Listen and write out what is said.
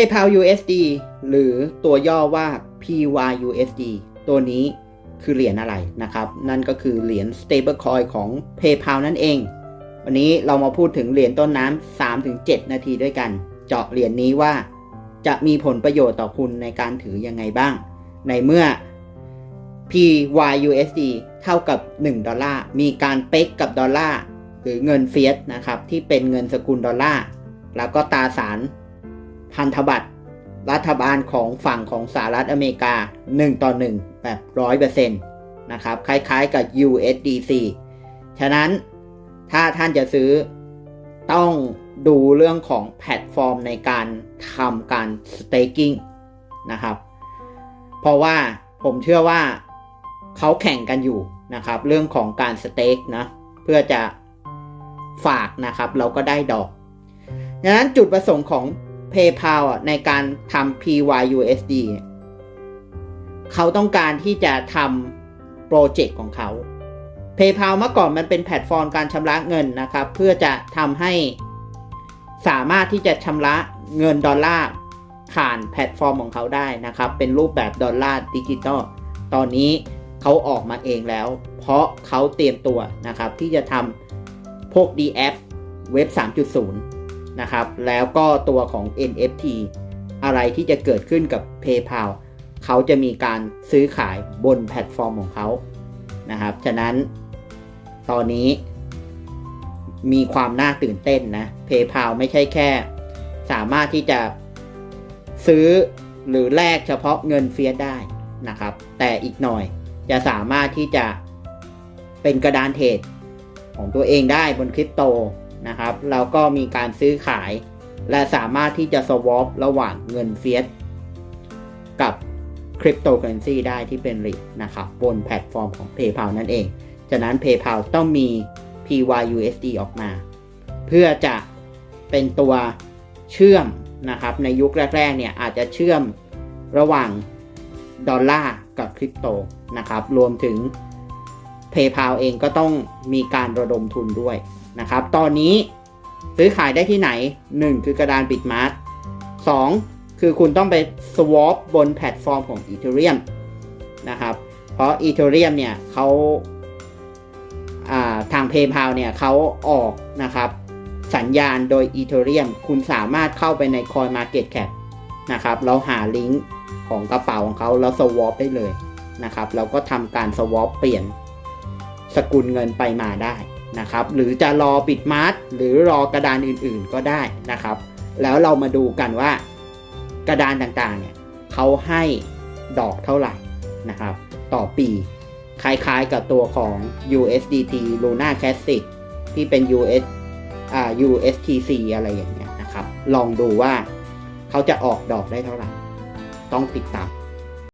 PayPal USD หรือตัวย่อว่า PYUSD ตัวนี้คือเหรียญอะไรนะครับ นั่นก็คือเหรียญ stablecoin ของ PayPal นั่นเอง วันนี้เรามาพูดถึงเหรียญต้นน้ำ3-7 นาทีด้วยกัน เจาะเหรียญนี้ว่า จะมีผลประโยชน์ต่อคุณในการถือยังไงบ้าง ในเมื่อ PYUSD เท่ากับ 1 ดอลลาร์ มีการเป๊กกับดอลลาร์ หรือเงินเฟียสนะครับ ที่เป็นเงินสกุลดอลลาร์ แล้วก็ตาสาร พันธบัตรรัฐบาลของฝั่งของสหรัฐอเมริกา 1 ต่อ 1 แบบ100%นะครับ คล้ายๆกับ USDC ฉะนั้นถ้าท่านจะซื้อต้องดูเรื่องของแพลตฟอร์มในการทำการ staking นะครับ เพราะว่าผมเชื่อว่าเขาแข่งกันอยู่นะครับ เรื่องของการสเต็กนะเพื่อจะฝากนะครับ เราก็ได้ดอกดังนั้นจุดประสงค์ของ PayPal อะในการทำ PYUSD เขาต้องการที่จะทำโปรเจกต์ของเขา PayPal เมื่อก่อนมันเป็นแพลตฟอร์มการชำระเงินนะครับ เพื่อจะทำให้สามารถที่จะชำระเงินดอลลาร์ผ่านแพลตฟอร์มของเขาได้นะครับ เป็นรูปแบบดอลลาร์ดิจิตอลตอนนี้เขาออกมาเองแล้ว เพราะเขาเตรียมตัวนะครับที่จะทำพวก d a p เว็บ 3.0 นะครับ แล้วก็ตัวของ NFT อะไรที่จะเกิดขึ้นกับ PayPal เขาจะมีการซื้อขายบนแพลตฟอร์มของเขานะครับ ฉะนั้นตอนนี้มีความน่าตื่นเต้นนะ PayPal ไม่ใช่แค่ สามารถที่จะซื้อหรือแลกเฉพาะเงินเฟียสได้นะครับ แต่อีกหน่อยจะสามารถที่จะเป็นกระดานเทรดของตัวเองได้บนคริปโต นะครับ แล้วก็มีการซื้อขาย และสามารถที่จะสวอประหว่างเงินเฟียสกับคริปโตเคอเรนซีได้ที่เป็นรินะครับบนแพลตฟอร์มของ PayPal นั่นเองฉะนั้น PayPal ต้องมี PYUSD ออกมา เพื่อจะเป็นตัวเชื่อมนะครับ ในยุคแรกๆเนี่ยอาจจะเชื่อมระหว่างดอลลาร์กับคริปโตนะครับ รวมถึง PayPal เองก็ต้องมีการระดมทุนด้วยนะครับ ตอนนี้ซื้อขายได้ที่ไหน 1 คือกระดานบิตมาร์ท2คือคุณต้องไป swap บนแพลตฟอร์มของ Ethereum นะครับ เพราะ Ethereum เนี่ยเขาทาง PayPal เนี่ยเขาออกนะครับสัญญาณโดย Ethereum คุณสามารถเข้าไปใน Coin Market Cap นะครับแล้วหาลิงก์ของกระเป๋าของเขาแล้ว swap ได้เลยนะครับแล้วก็ทำการ swap เปลี่ยน สกุลเงินไปมาได้นะครับ หรือจะรอปิดมาร์ทหรือรอกระดานอื่นๆก็ได้นะครับ แล้วเรามาดูกันว่ากระดานต่างๆเนี่ยเขาให้ดอกเท่าไหร่นะครับ ต่อปีคล้ายๆกับตัวของ USDT Luna Classic ที่เป็น US อ่า USTC อะไรอย่างเงี้ยนะครับ ลองดูว่าเขาจะออกดอกได้เท่าไหร่ ต้องติดตาม